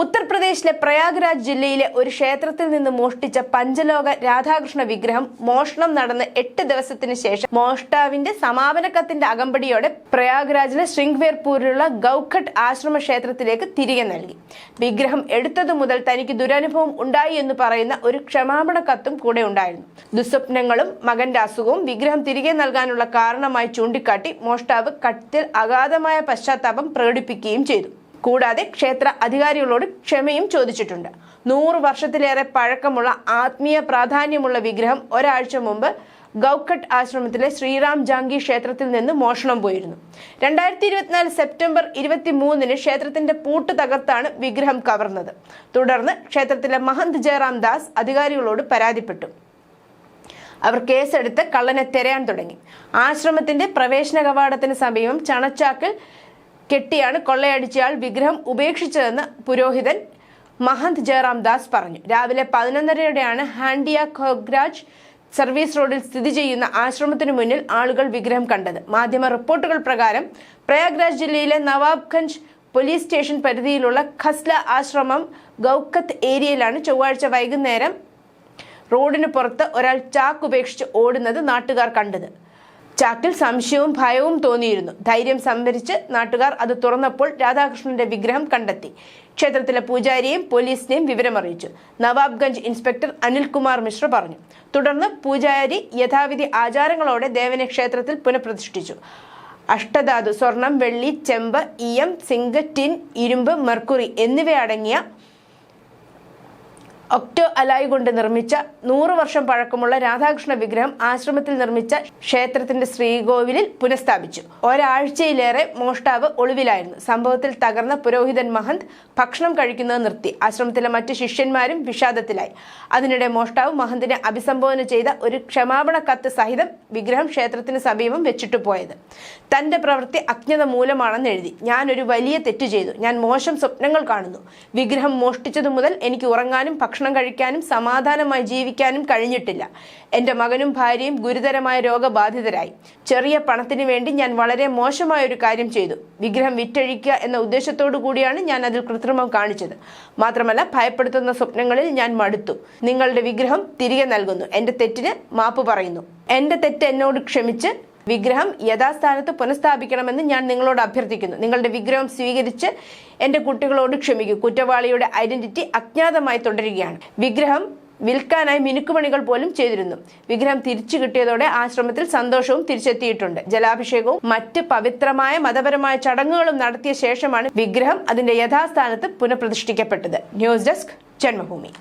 ഉത്തർപ്രദേശിലെ പ്രയാഗ്രാജ് ജില്ലയിലെ ഒരു ക്ഷേത്രത്തിൽ നിന്ന് മോഷ്ടിച്ച പഞ്ചലോക രാധാകൃഷ്ണ വിഗ്രഹം മോഷണം നടന്ന് എട്ട് ദിവസത്തിന് ശേഷം മോഷ്ടാവിന്റെ സമാപന കത്തിന്റെ അകമ്പടിയോടെ പ്രയാഗ്രാജിലെ ശൃംഗ്വേർപൂരിലുള്ള ഗൌഘട്ട് ആശ്രമ ക്ഷേത്രത്തിലേക്ക് തിരികെ നൽകി. വിഗ്രഹം എടുത്തതു മുതൽ തനിക്ക് ദുരനുഭവം ഉണ്ടായി എന്ന് പറയുന്ന ഒരു ക്ഷമാപണ കത്തും കൂടെ ഉണ്ടായിരുന്നു. ദുസ്വപ്നങ്ങളും മകന്റെ അസുഖവും വിഗ്രഹം തിരികെ നൽകാനുള്ള കാരണമായി ചൂണ്ടിക്കാട്ടി മോഷ്ടാവ് കത്തിൽ അഗാധമായ പശ്ചാത്താപം പ്രകടിപ്പിക്കുകയും ചെയ്തു. കൂടാതെ ക്ഷേത്ര അധികാരികളോട് ക്ഷമയും ചോദിച്ചിട്ടുണ്ട്. നൂറ് വർഷത്തിലേറെ പഴക്കമുള്ള ആത്മീയ പ്രാധാന്യമുള്ള വിഗ്രഹം ഒരാഴ്ച മുമ്പ് ഗൗഖട്ട് ആശ്രമത്തിലെ ശ്രീറാം ജാങ്കി ക്ഷേത്രത്തിൽ നിന്ന് മോഷണം പോയിരുന്നു. രണ്ടായിരത്തി ഇരുപത്തിനാല് സെപ്റ്റംബർ ഇരുപത്തി മൂന്നിന് ക്ഷേത്രത്തിന്റെ പൂട്ട് തകർത്താണ് വിഗ്രഹം കവർന്നത്. തുടർന്ന് ക്ഷേത്രത്തിലെ മഹന്ത് ജയറാം ദാസ് അധികാരികളോട് പരാതിപ്പെട്ടു. അവർ കേസെടുത്ത് കള്ളനെ തിരയാൻ തുടങ്ങി. ആശ്രമത്തിന്റെ പ്രവേശന കവാടത്തിന് സമീപം ചണച്ചാക്കിൽ കെട്ടിയാണ് കൊള്ളയടിച്ചയാൾ വിഗ്രഹം ഉപേക്ഷിച്ചതെന്ന് പുരോഹിതൻ മഹന്ത് ജയറാം ദാസ് പറഞ്ഞു. രാവിലെ പതിനൊന്നരയോടെയാണ് ഹാൻഡിയ ഖോഗ്രാജ് സർവീസ് റോഡിൽ സ്ഥിതി ചെയ്യുന്ന ആശ്രമത്തിനു മുന്നിൽ ആളുകൾ വിഗ്രഹം കണ്ടത്. മാധ്യമ റിപ്പോർട്ടുകൾ പ്രകാരം പ്രയാഗ്രാജ് ജില്ലയിലെ നവാബ്ഗഞ്ച് പോലീസ് സ്റ്റേഷൻ പരിധിയിലുള്ള ഖസ്ല ആശ്രമം ഗൗക്കത്ത് ഏരിയയിലാണ് ചൊവ്വാഴ്ച വൈകുന്നേരം റോഡിന് പുറത്ത് ഒരാൾ ചാക്ക് ഉപേക്ഷിച്ച് ഓടുന്നത് നാട്ടുകാർ കണ്ടത്. ചാക്കിൽ സംശയവും ഭയവും തോന്നിയിരുന്നു. ധൈര്യം സംഭരിച്ച് നാട്ടുകാർ അത് തുറന്നപ്പോൾ രാധാകൃഷ്ണന്റെ വിഗ്രഹം കണ്ടെത്തി. ക്ഷേത്രത്തിലെ പൂജാരിയെയും പോലീസിനെയും വിവരമറിയിച്ചു. നവാബ്ഗഞ്ച് ഇൻസ്പെക്ടർ അനിൽകുമാർ മിശ്ര പറഞ്ഞു. തുടർന്ന് പൂജാരി യഥാവിധി ആചാരങ്ങളോടെ ദേവനെ ക്ഷേത്രത്തിൽ പുനഃപ്രതിഷ്ഠിച്ചു. അഷ്ടധാതു സ്വർണം വെള്ളി ചെമ്പ് ഇയം സിങ്ക് ടിൻ ഇരുമ്പ് മെർക്കുറി എന്നിവയടങ്ങിയ ഒക്ടോ അലായ് കൊണ്ട് നിർമ്മിച്ച നൂറ് വർഷം പഴക്കമുള്ള രാധാകൃഷ്ണ വിഗ്രഹം ആശ്രമത്തിൽ നിർമ്മിച്ച ക്ഷേത്രത്തിന്റെ ശ്രീകോവിലിൽ പുനഃസ്ഥാപിച്ചു. ഒരാഴ്ചയിലേറെ മോഷ്ടാവ് ഒളിവിലായിരുന്നു. സംഭവത്തിൽ തകർന്ന പുരോഹിതൻ മഹന്ത് ഭക്ഷണം കഴിക്കുന്നത് നിർത്തി. ആശ്രമത്തിലെ മറ്റ് ശിഷ്യന്മാരും വിഷാദത്തിലായി. അതിനിടെ മോഷ്ടാവ് മഹന്തിനെ അഭിസംബോധന ചെയ്ത ഒരു ക്ഷമാപണ കത്ത് സഹിതം വിഗ്രഹം ക്ഷേത്രത്തിന് സമീപം വെച്ചിട്ടു പോയത്. തന്റെ പ്രവൃത്തി അജ്ഞത മൂലമാണെന്ന് എഴുതി. ഞാൻ ഒരു വലിയ തെറ്റ് ചെയ്തു. ഞാൻ മോശം സ്വപ്നങ്ങൾ കാണുന്നു. വിഗ്രഹം മോഷ്ടിച്ചതു മുതൽ എനിക്ക് ഉറങ്ങാനും ഭക്ഷണം കഴിക്കാനും സമാധാനമായി ജീവിക്കാനും കഴിഞ്ഞിട്ടില്ല. എന്റെ മകനും ഭാര്യയും ഗുരുതരമായ രോഗബാധിതരായി. ചെറിയ പണത്തിന് വേണ്ടി ഞാൻ വളരെ മോശമായ ഒരു കാര്യം ചെയ്തു. വിഗ്രഹം വിറ്റഴിക്കുക എന്ന ഉദ്ദേശത്തോടു കൂടിയാണ് ഞാൻ അതിൽ കൃത്രിമം കാണിച്ചത്. മാത്രമല്ല ഭയപ്പെടുത്തുന്ന സ്വപ്നങ്ങളിൽ ഞാൻ മടുത്തു. നിങ്ങളുടെ വിഗ്രഹം തിരികെ നൽകുന്നു. എന്റെ തെറ്റിന് മാപ്പ് പറയുന്നു. എന്റെ തെറ്റ് എന്നോട് ക്ഷമിച്ച് വിഗ്രഹം യഥാസ്ഥാനത്ത് പുനഃസ്ഥാപിക്കണമെന്ന് ഞാൻ നിങ്ങളോട് അഭ്യർത്ഥിക്കുന്നു. നിങ്ങളുടെ വിഗ്രഹം സ്വീകരിച്ച് എന്റെ കുട്ടികളോട് ക്ഷമിക്കൂ. കുറ്റവാളിയുടെ ഐഡന്റിറ്റി അജ്ഞാതമായി തുടരുകയാണ്. വിഗ്രഹം വിൽക്കാനായി മിനുക്കുപണികൾ പോലും ചെയ്തിരുന്നു. വിഗ്രഹം തിരിച്ചു കിട്ടിയതോടെ ആശ്രമത്തിൽ സന്തോഷവും തിരിച്ചെത്തിയിട്ടുണ്ട്. ജലാഭിഷേകവും മറ്റ് പവിത്രമായ മതപരമായ ചടങ്ങുകളും നടത്തിയ ശേഷമാണ് വിഗ്രഹം അതിന്റെ യഥാസ്ഥാനത്ത് പുനഃപ്രതിഷ്ഠിക്കപ്പെട്ടത്. News desk Janmabhumi.